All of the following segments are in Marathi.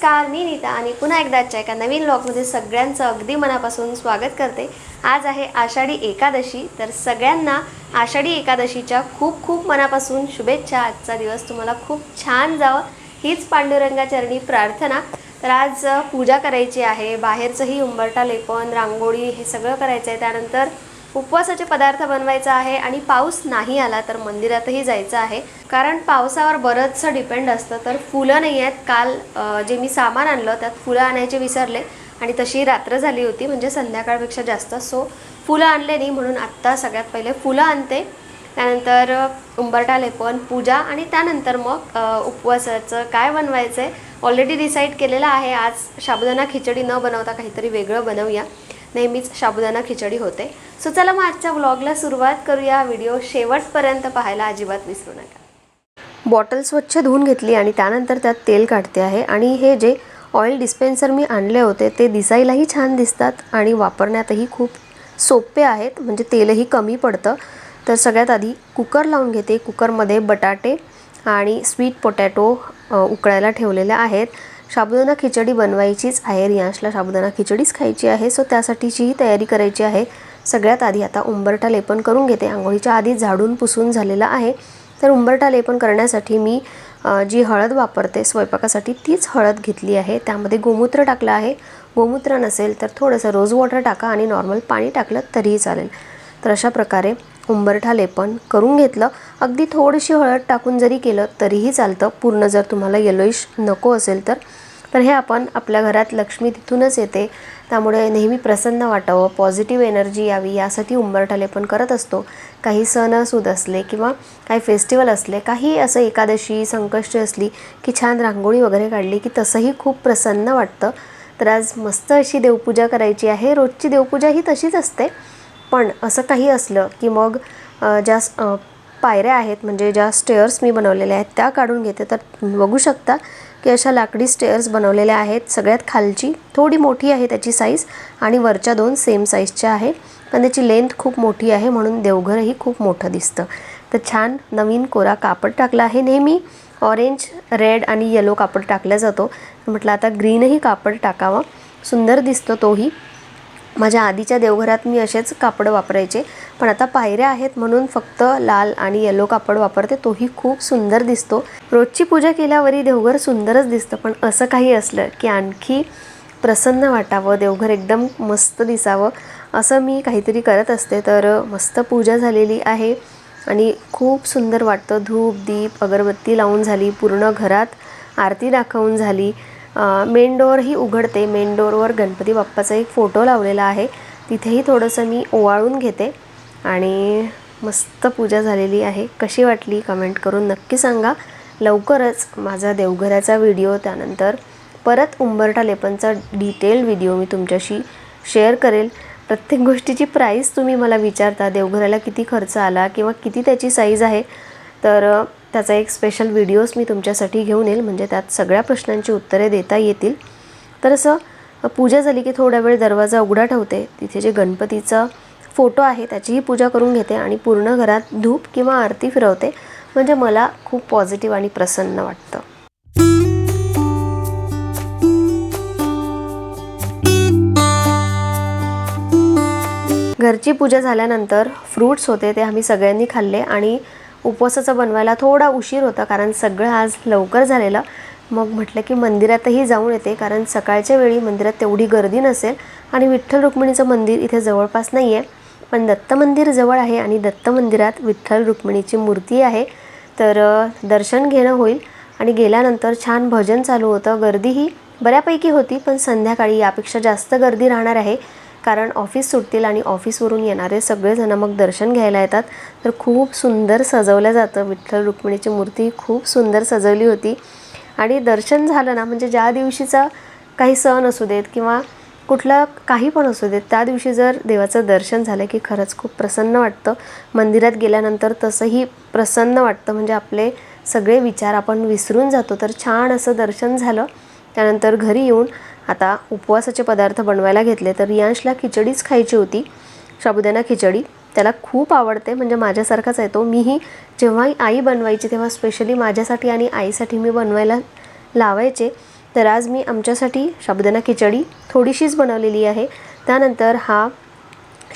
नमस्कार मी नीता आणि पुन्हा एकदाच्या एका नवीन ब्लॉगमध्ये सगळ्यांचं अगदी मनापासून स्वागत करते. आज आहे आषाढी एकादशी तर सगळ्यांना आषाढी एकादशीच्या खूप खूप मनापासून शुभेच्छा. आजचा दिवस तुम्हाला खूप छान जावं. हीच पांडुरंगाचरणी प्रार्थना. तर आज पूजा करायची आहे. बाहेरचंही उंबरटा लेपन रांगोळी हे सगळं करायचं आहे त्यानंतर उपवासाचे पदार्थ बनवायचा आहे आणि पाऊस नाही आला तर मंदिरातही जायचं आहे. कारण पावसावर बरंचसं डिपेंड असतं. तर फुलं नाही आहेत. काल जे मी सामान आणलं त्यात फुलं आणायचे विसरले. आणि तशी रात्र झाली होती म्हणजे संध्याकाळपेक्षा जास्त. सो फुलं आणले नाही म्हणून आत्ता सगळ्यात पहिले फुलं आणते. त्यानंतर उंबरटा लेपन पूजा आणि त्यानंतर मग उपवासाचं काय बनवायचं आहे ऑलरेडी डिसाईड केलेलं आहे. आज साबुदाणा खिचडी न बनवता काहीतरी वेगळं बनवूया. नेहमीच साबुदाणा खिचडी होते. सो चला मग आजच्या व्लॉगला सुरुवात करूया. व्हिडिओ शेवटपर्यंत पाहायला अजिबात विसरू नका. बॉटल स्वच्छ धुवून घेतली आणि त्यानंतर त्यात तेल काढते आहे. आणि हे जे ऑइल डिस्पेन्सर मी आणले होते ते दिसायलाही छान दिसतात आणि वापरण्यातही खूप सोपे आहेत. म्हणजे तेलही कमी पडतं. तर सगळ्यात आधी कुकर लावून घेते. कुकरमध्ये बटाटे आणि स्वीट पोटॅटो उकळायला ठेवलेले आहेत. साबुदाणा खिचडी बनवायचीच आहे. रियांशला साबुदाणा खिचडीच खायची आहे. सो त्यासाठीचीही तयारी करायची आहे. सगळ्यात आधी आता उंबरठा लेपन करून घेते. आंघोळीच्या आधी झाडून पुसून झालेलं आहे. तर उंबरठा लेपन करण्यासाठी मी जी हळद वापरते स्वयंपाकासाठी तीच हळद घेतली आहे. त्यामध्ये गोमूत्र टाकलं आहे. गोमूत्र नसेल तर थोडंसं रोज वॉटर टाका आणि नॉर्मल पाणी टाकलं तरीही चालेल. तर अशा प्रकारे उंबरठा लेपन करून घेतलं. अगदी थोडीशी हळद टाकून जरी केलं तरीही चालतं. पूर्ण जर तुम्हाला येलोईश नको असेल तर. तर हे आपण आपल्या घरात लक्ष्मी तिथूनच येते. त्यामुळे नेहमी प्रसन्न वाटावं पॉझिटिव्ह एनर्जी यावी यासाठी उंबरठा लेपन करत असतो. काही सणसूद असले किंवा काही फेस्टिवल असले काही असं एकादशी संकष्टी असली की छान रांगोळी वगैरे काढली की तसंही खूप प्रसन्न वाटतं. तर आज मस्त अशी देवपूजा करायची आहे. रोजची देवपूजा ही तशीच असते. पण असं काही असलं की मग ज्या पायऱ्या आहेत म्हणजे ज्या स्टेअर्स मी बनवलेल्या आहेत त्या काढून घेते. तर बघू शकता की अशा लाकडी स्टेअर्स बनवलेल्या आहेत. सगळ्यात खालची थोडी मोठी आहे त्याची साईज आणि वरच्या दोन सेम साईजच्या आहे. पण त्याची लेंथ खूप मोठी आहे म्हणून देवघरही खूप मोठं दिसतं. तर छान नवीन कोरा कापड टाकला आहे. नेहमी ऑरेंज रेड आणि येलो कापड टाकला जातो. म्हटलं आता ग्रीनही कापड टाकावं. सुंदर दिसतो तोही. माझ्या आधीच्या देवघरात मी असेच कापड वापरायचे पण आता पायऱ्या आहेत म्हणून फक्त लाल आणि येलो कापड वापरते तोही खूप सुंदर दिसतो. रोजची पूजा केल्यावरही देवघर सुंदरच दिसतं पण असं काही असलं की आणखी प्रसन्न वाटावं देवघर एकदम मस्त दिसावं असं मी काहीतरी करत असते. तर मस्त पूजा झालेली आहे आणि खूप सुंदर वाटतं. धूप दीप अगरबत्ती लावून झाली पूर्ण घरात आरती दाखवून झाली. मेन डोअरही उघडते. मेन डोअरवर गणपती बाप्पाचा एक फोटो लावलेला आहे. तिथेही थोडंसं मी ओवाळून घेते. आणि मस्त पूजा झालेली आहे. कशी वाटली कमेंट करून नक्की सांगा. लवकरच माझा देवघराचा व्हिडिओ त्यानंतर परत उंबरठा लेपनचा डिटेल व्हिडिओ मी तुमच्याशी शेअर करेल. प्रत्येक गोष्टीची प्राईस तुम्ही मला विचारता. देवघराला किती खर्च आला किंवा किती त्याची साईज आहे. तर त्याचा एक स्पेशल व्हिडिओज मी तुमच्यासाठी घेऊन येईल. म्हणजे त्यात सगळ्या प्रश्नांची उत्तरे देता येतील. तर असं पूजा झाली की थोडा वेळ दरवाजा उघडा ठेवते. तिथे जे गणपतीचा फोटो आहे त्याचीही पूजा करून घेते आणि पूर्ण घरात धूप किंवा आरती फिरवते. म्हणजे मला खूप पॉझिटिव्ह आणि प्रसन्न वाटतं. घरची पूजा झाल्यानंतर फ्रूट्स होते ते आम्ही सगळ्यांनी खाल्ले आणि उपवासाचं बनवायला थोडा उशीर होता कारण सगळं आज लवकर झालेलं. मग म्हटलं की मंदिरातही जाऊन येते कारण सकाळच्या वेळी मंदिरात तेवढी गर्दी नसेल आणि विठ्ठल रुक्मिणीचं मंदिर इथे जवळपास नाही आहे पण दत्त मंदिर जवळ आहे आणि दत्त मंदिरात विठ्ठल रुक्मिणीची मूर्ती आहे. तर दर्शन घेणं होईल. आणि गेल्यानंतर छान भजन चालू होतं. गर्दीही बऱ्यापैकी होती पण संध्याकाळी यापेक्षा जास्त गर्दी राहणार आहे. कारण ऑफिस सुटतील आणि ऑफिसवरून येणारे सगळेजण मग दर्शन घ्यायला येतात. तर खूप सुंदर सजवलं जातं. विठ्ठल रुक्मिणीची मूर्ती खूप सुंदर सजवली होती. आणि दर्शन झालं ना म्हणजे ज्या दिवशीचा काही सण असू देत किंवा कुठलं काही पण असू देत त्या दिवशी जर देवाचं दर्शन झालं की खरंच खूप प्रसन्न वाटतं. मंदिरात गेल्यानंतर तसंही प्रसन्न वाटतं. म्हणजे आपले सगळे विचार आपण विसरून जातो. तर छान असं दर्शन झालं. त्यानंतर घरी येऊन आता उपवासाचे पदार्थ बनवायला घेतले तर रियांशला खिचडीच खायची होती. साबुदाणा खिचडी त्याला खूप आवडते म्हणजे माझ्यासारखाच आहे तो. मीही जेव्हा आई बनवायची तेव्हा स्पेशली माझ्यासाठी आणि आईसाठी मी बनवायला लावायचे. तर आज मी आमच्यासाठी साबुदाणा खिचडी थोडीशीच बनवलेली आहे. त्यानंतर हा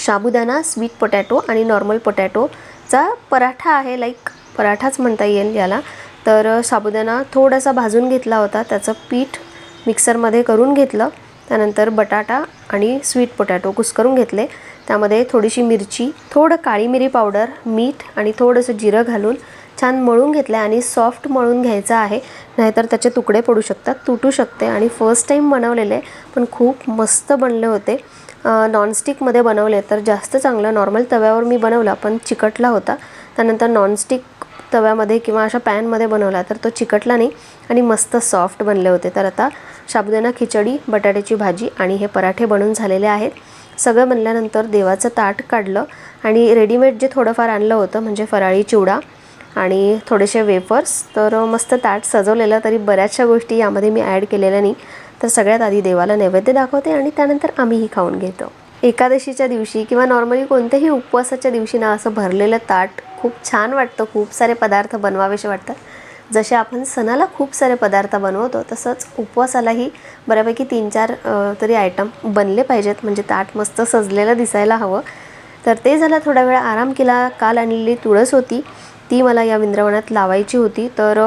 साबुदाणा स्वीट पोटॅटो आणि नॉर्मल पोटॅटोचा पराठा आहे लाईक पराठाच म्हणता येईल याला. तर साबुदाणा थोडासा भाजून घेतला होता. त्याचं पीठ मिक्सरमध्ये करून घेतलं. त्यानंतर बटाटा आणि स्वीट पोटॅटो कुस्करून घेतले. त्यामध्ये थोडीशी मिरची थोडं काळी मिरी पावडर मीठ आणि थोडंसं जिरं घालून छान मळून घेतलं आणि सॉफ्ट मळून घ्यायचं आहे. नाहीतर त्याचे तुकडे पडू शकतात तुटू शकते आणि फर्स्ट टाईम बनवलेले पण खूप मस्त बनले होते. नॉनस्टिकमध्ये बनवले तर जास्त चांगलं नॉर्मल तव्यावर मी बनवला पण चिकटला होता. त्यानंतर नॉनस्टिक तव्यामध्ये किंवा अशा पॅनमध्ये बनवला तर तो चिकटला नाही आणि मस्त सॉफ्ट बनले होते. तर आता साबुदाणा खिचडी बटाट्याची भाजी आणि हे पराठे बनून झालेले आहेत. सगळं बनल्यानंतर देवाचं ताट काढलं आणि रेडीमेड जे थोडंफार आणलं होतं म्हणजे फराळी चिवडा आणि थोडेसे वेफर्स तर मस्त ताट सजवलेलं तरी बऱ्याचशा गोष्टी यामध्ये मी ॲड केलेल्या नाही. तर सगळ्यात आधी देवाला नैवेद्य दाखवते आणि त्यानंतर आम्हीही खाऊन घेतो. एकादशीच्या दिवशी किंवा नॉर्मली कोणत्याही उपवासाच्या दिवशी ना असं भरलेलं ताट खूप छान वाटतं खूप सारे पदार्थ बनवावेसे वाटतात. जसे आपण सणाला खूप सारे पदार्थ बनवतो तसंच उपवासालाही बऱ्यापैकी तीन चार तरी आयटम बनले पाहिजेत. म्हणजे ताट मस्त सजलेलं दिसायला हवं. तर ते झालं थोडा वेळ आराम केला. काल आणलेली तुळस होती. ती मला या विंद्रवनात लावायची होती. तर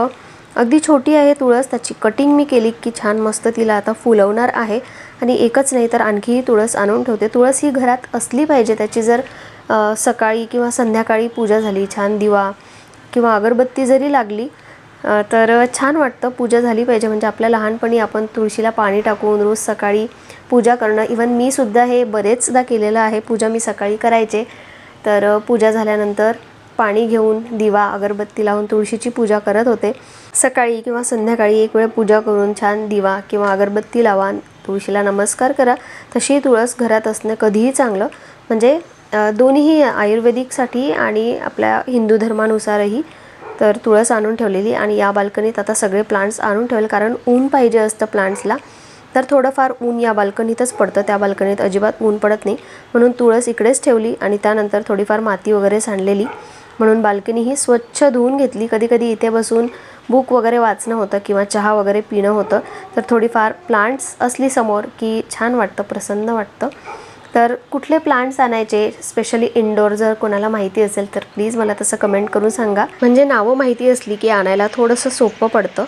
अगदी छोटी आहे तुळस. त्याची कटिंग मी केली की छान मस्त तिला आता फुलवणार आहे. आणि एकच नाही तर आणखीही तुळस आणून ठेवते. तुळस ही घरात असली पाहिजे. त्याची जर सकाळी किंवा संध्याकाळी पूजा झाली छान दिवा किंवा अगरबत्ती जरी लागली तर छान वाटतं. पूजा झाली पाहिजे. म्हणजे आपल्या लहानपणी आपण तुळशीला पाणी टाकून रोज सकाळी पूजा करणं. इवन मी सुद्धा हे बरेचदा केलेलं आहे. पूजा मी सकाळी करायचे. तर पूजा झाल्यानंतर पाणी घेऊन दिवा अगरबत्ती लावून तुळशीची पूजा करत होते. सकाळी किंवा संध्याकाळी एक वेळ पूजा करून छान दिवा किंवा अगरबत्ती लावा. तुळशीला नमस्कार करा. तशी तुळस घरात असणं कधीही चांगलं. म्हणजे दोन्हीही आयुर्वेदिकसाठी आणि आपल्या हिंदू धर्मानुसारही तर तुळस आणून ठेवलेली आणि या बाल्कनीत आता सगळे प्लांट्स आणून ठेवले कारण ऊन पाहिजे असतं प्लांट्सला तर थोडंफार ऊन या बाल्कनीतच पडतं त्या बाल्कनीत अजिबात ऊन पडत नाही. म्हणून तुळस इकडेच ठेवली आणि त्यानंतर थोडीफार माती वगैरे सांडलेली. म्हणून बाल्कनी ही स्वच्छ धुवून घेतली. कधी कधी इथे बसून बुक वगैरे वाचणं होतं किंवा चहा वगैरे पिणं होतं. तर थोडीफार प्लांट्स असली समोर की छान वाटतं प्रसन्न वाटतं. तर कुठले प्लांट्स आणायचे स्पेशली इनडोअर जर कोणाला माहिती असेल तर प्लीज मला तसं कमेंट करून सांगा. म्हणजे नावं माहिती असली की आणायला थोडंसं सोपं पडतं.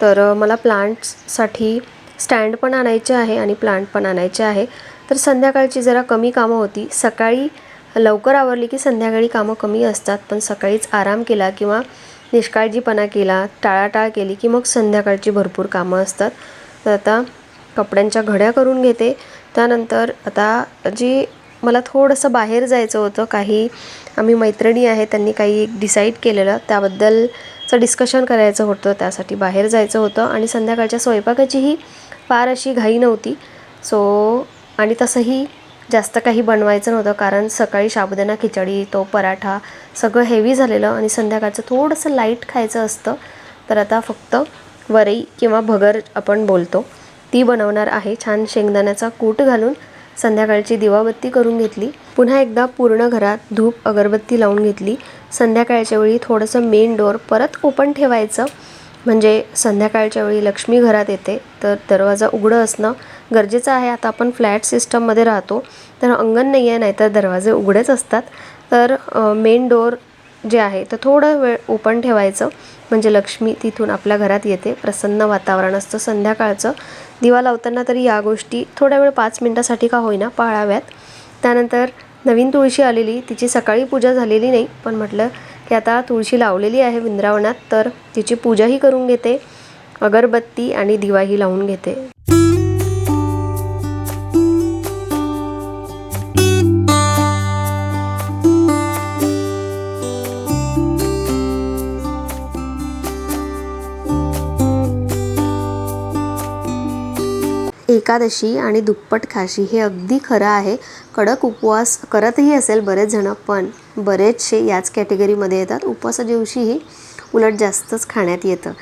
तर मला प्लांट्ससाठी स्टँड पण आणायचे आहे आणि प्लांट पण आणायचे आहे. तर संध्याकाळची जरा कमी कामं होती. सकाळी लवकर आवरली की संध्याकाळी कामं कमी असतात. पण सकाळीच आराम केला किंवा निष्काळजीपणा केला टाळाटाळ केली की मग संध्याकाळची भरपूर कामं असतात. तर आता कपड्यांच्या घड्या करून घेते. त्यानंतर आता जी मला थोडंसं बाहेर जायचं होतं काही आम्ही मैत्रिणी आहे त्यांनी काही एक डिसाईड केलेलं त्याबद्दलचं डिस्कशन करायचं होतं त्यासाठी बाहेर जायचं होतं आणि संध्याकाळच्या स्वयंपाकाचीही फार अशी घाई नव्हती. सो आणि तसंही जास्त काही बनवायचं नव्हतं कारण सकाळी साबुदाणा खिचडी तो पराठा सगळं हेवी झालेलं आणि संध्याकाळचं थोडंसं लाइट खायचं असतं. तर आता फक्त वरई किंवा भगर आपण बोलतो. ती बनवणार आहे. छान शेंगदाण्याचा कूट घालून संध्याकाळची दिवाबत्ती करून घेतली. पुन्हा एकदा पूर्ण घरात धूप अगरबत्ती लावून घेतली. संध्याकाळच्या वेळी थोडंसं मेन डोअर परत ओपन ठेवायचं. म्हणजे संध्याकाळच्या वेळी लक्ष्मी घरात येते तर दरवाजा उघडं असणं गरजेचं आहे. आता आपण फ्लॅट सिस्टममध्ये राहतो तर अंगण नाही आहे नाहीतर दरवाजे उघडेच असतात. तर मेन डोअर जे आहे तर थोडं वेळ ओपन ठेवायचं. म्हणजे लक्ष्मी तिथून आपल्या घरात येते. प्रसन्न वातावरण असतं संध्याकाळचं. दिवा लावताना तरी या गोष्टी थोड्या वेळ पाच मिनटासाठी का होईना पाळाव्यात. त्यानंतर नवीन तुळशी आलेली. तिची सकाळी पूजा झालेली नाही पण म्हटलं की आता तुळशी लावलेली आहे वृंदावनात तर तिची पूजाही करून घेते. अगरबत्ती आणि दिवाही लावून घेते. एकादशी आणि दुप्पट खाशी हे अगदी खरं आहे. कडक उपवास करतही असेल बरेच जणं पण बरेचसे याच कॅटेगरीमध्ये येतात. उपवासा दिवशीही उलट जास्तच खाण्यात येतं.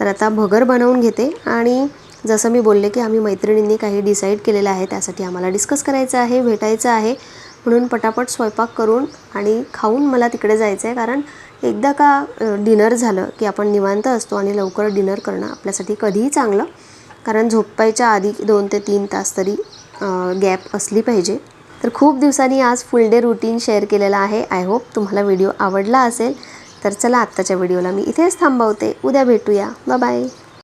तर आता भगर बनवून घेते आणि जसं मी बोलले की आम्ही मैत्रिणींनी काही डिसाईड केलेलं आहे त्यासाठी आम्हाला डिस्कस करायचं आहे भेटायचं आहे. म्हणून पटापट स्वयंपाक करून आणि खाऊन मला तिकडे जायचं आहे. कारण एकदा का डिनर झालं की आपण निवांत असतो आणि लवकर डिनर करणं आपल्यासाठी कधीही चांगलं कारण झोपायच्या आधी दोन ते तीन तास तरी गॅप असली पाहिजे. तर खूप दिवसांनी आज फुल डे रुटीन शेअर केलेला आहे. आय होप तुम्हाला व्हिडिओ आवडला असेल. तर चला आत्ताच्या व्हिडिओला मी इथेच थांबवते. उद्या भेटूया. बाय